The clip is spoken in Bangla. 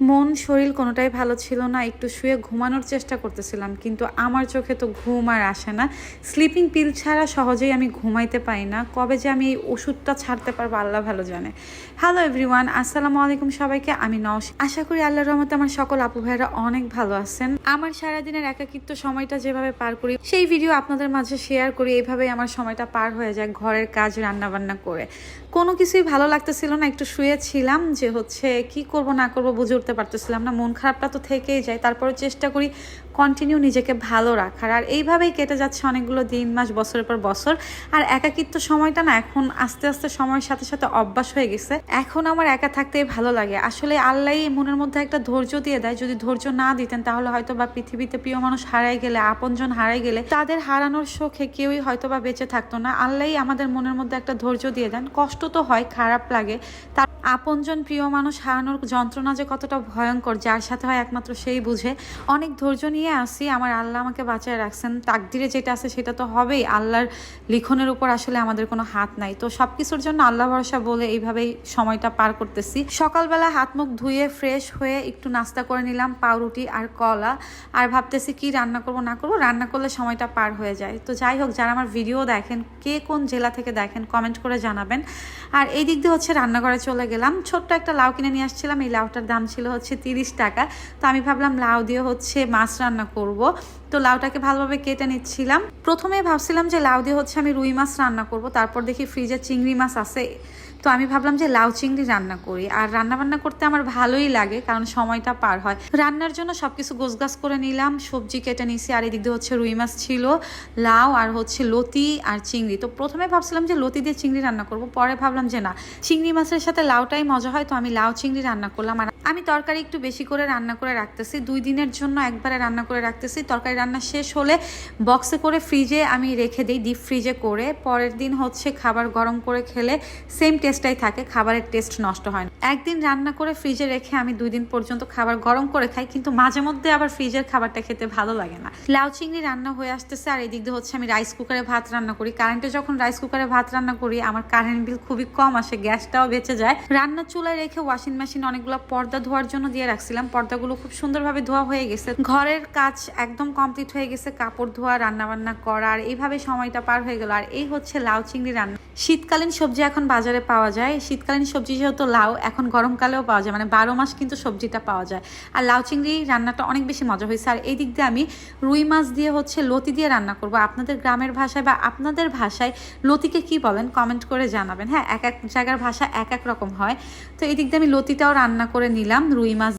মন, শরীর কোনোটাই ভালো ছিল না। একটু শুয়ে ঘুমানোর চেষ্টা করতেছিলাম, কিন্তু আমার চোখে তো ঘুম আর আসে না। স্লিপিং পিল ছাড়া সহজেই আমি ঘুমাইতে পারি না। কবে যে আমি এই ওষুধটা ছাড়তে পারব, আল্লাহ ভালো জানে। হ্যালো এভরিওয়ান আসসালামু আলাইকুম সবাইকে, আমি নওশ আশা করি আল্লাহ রহমতে আমার সকল আপু ভাইরা অনেক ভালো আছেন। আমার সারাদিনের একাকিত্ব সময়টা যেভাবে পার করি, সেই ভিডিও আপনাদের মাঝে শেয়ার করি। এইভাবেই আমার সময়টা পার হয়ে যায় ঘরের কাজ রান্না বান্না করে। কোনো কিছুই ভালো লাগতেছিল না, একটু শুয়েছিলাম যে হচ্ছে কি করব, না করব, বুঝে উঠতে পারতেছিলাম না, মন খারাপটা তো থেকেই যায়। তারপরে চেষ্টা করি কন্টিনিউ নিজেকে ভালো রাখার। আর এইভাবেই কেটে যাচ্ছে অনেকগুলো দিন, মাস, বছরের পর বছর। আর একাকিত্ব সময়টা না এখন আস্তে আস্তে সময়ের সাথে সাথে অভ্যাস হয়ে গেছে। এখন আমার একা থাকতেই ভালো লাগে। আসলে আল্লাহ মনের মধ্যে একটা ধৈর্য দিয়ে দেয়। যদি ধৈর্য না দিতেন তাহলে হয়তো বা পৃথিবীতে প্রিয় মানুষ হারাই গেলে, আপনজন হারাই গেলে তাদের হারানোর শোকে কেউই হয়তো বা বেঁচে থাকতো না। আল্লাহ আমাদের মনের মধ্যে একটা ধৈর্য দিয়ে দেন। কষ্ট তো হয়, খারাপ লাগে। তার আপনজন প্রিয় মানুষ হারানোর যন্ত্রণা যে কতটা ভয়ঙ্কর, যার সাথে হয় একমাত্র সেই বুঝে। অনেক ধৈর্য নিয়ে আসি, আমার আল্লাহ আমাকে বাঁচায় রাখছেন। তাকদিরে যেটা আছে সেটা তো হবেই, আল্লাহর লিখনের উপর আসলে আমাদের কোনো হাত নাই। তো সব কিছুর জন্য আল্লাহ ভরসা বলে এইভাবেই সময়টা পার করতেছি। সকালবেলা হাত মুখ ধুয়ে ফ্রেশ হয়ে একটু নাস্তা করে নিলাম, পাউরুটি আর কলা। আর ভাবতেছি কি রান্না করব, না করব, রান্না করলে সময়টা পার হয়ে যায়। তো যাই হোক, যারা আমার ভিডিও দেখেন, কে কোন জেলা থেকে দেখেন কমেন্ট করে জানাবেন। আর এই দিক দিয়ে হচ্ছে রান্নাঘরে চলে গেলাম। ছোট্ট একটা লাউ কিনে নিয়ে আসছিলাম। এই লাউটার দাম ছিল হচ্ছে তিরিশ টাকা। তো আমি ভাবলাম লাউ দিয়ে হচ্ছে মাছ রান্না করব। তো লাউটাকে ভালোভাবে কেটে নিচ্ছিলাম। প্রথমে ভাবছিলাম যে লাউ দিয়ে হচ্ছে আমি রুই মাছ রান্না করব। তারপর দেখি ফ্রিজে চিংড়ি মাছ আছে। তো আমি ভাবলাম যে লাউ চিংড়ি রান্না করি। আর রান্না বান্না করতে আমার ভালোই লাগে, কারণ সময়টা পার হয়। রান্নার জন্য সব কিছু গোছগাছ করে নিলাম, সবজি কেটে নিছি, আর এদিক দিয়ে হচ্ছে রুই মাছ ছিল, লাউ আর হচ্ছে লতি আর চিংড়ি। তো প্রথমে ভাবছিলাম যে লতি দিয়ে চিংড়ি রান্না করব, পরে ভাবলাম যে না, চিংড়ি মাছের সাথে লাউটাই মজা হয়, তো আমি লাউ চিংড়ি রান্না করলাম। আর আমি তরকারি একটু বেশি করে রান্না করে রাখতেছি। দুই দিনের জন্য একবারে রান্না করে রাখতেছি। তরকারি রান্না শেষ হলে বক্সে করে ফ্রিজে আমি রেখে দিই ডিপ ফ্রিজে করে। পরের দিন হচ্ছে খাবার গরম করে খেলে সেম টেস্টটাই থাকে, খাবারের টেস্ট নষ্ট হয় না। একদিন রান্না করে ফ্রিজে রেখে আমি দুই দিন পর্যন্ত খাবার গরম করে খাই, কিন্তু মাঝে মধ্যে আবার ফ্রিজের খাবারটা খেতে ভালো লাগে না। লাউ চিংড়ি রান্না হয়ে আসতেছে আর এদিক দিয়ে হচ্ছে আমি রাইস কুকারে ভাত রান্না করি। কারেন্টে যখন রাইস কুকারে ভাত রান্না করি, আমার কারেন্ট বিল খুবই কম আসে, গ্যাসটাও বেঁচে যায়। রান্না চুলায় রেখে ওয়াশিং মেশিন অনেকগুলো পর্দা ধোয়ার জন্য দিয়ে রাখছিলাম। পর্দাগুলো খুব সুন্দরভাবে ধোয়া হয়ে গেছে। ঘরের কাজ একদম কমপ্লিট হয়ে গেছে। কাপড় ধোয়া রান্না বান্না করা, আর এইভাবে সময়টা পার হয়ে গেল। আর এই হচ্ছে লাউ চিংড়ি রান্না। শীতকালীন সবজি এখন বাজারে পাওয়া যায়। শীতকালীন সবজি যেহেতু লাউ, এখন গরমকালেও পাওয়া যায়। মানে বারো মাস কিন্তু সবজিটা পাওয়া যায়। আর লাউ চিংড়ি রান্নাটা অনেক বেশি মজা হয়েছে। আর এই দিক দিয়ে আমি রুই মাছ দিয়ে হচ্ছে লতি দিয়ে রান্না করব। আপনাদের গ্রামের ভাষায় বা আপনাদের ভাষায় লতিকে কি বলেন কমেন্ট করে জানাবেন। হ্যাঁ এক এক জায়গার ভাষা এক এক রকম হয়। তো এই দিক দিয়ে আমি লতিটাও রান্না করে নিলাম। রুই মাছ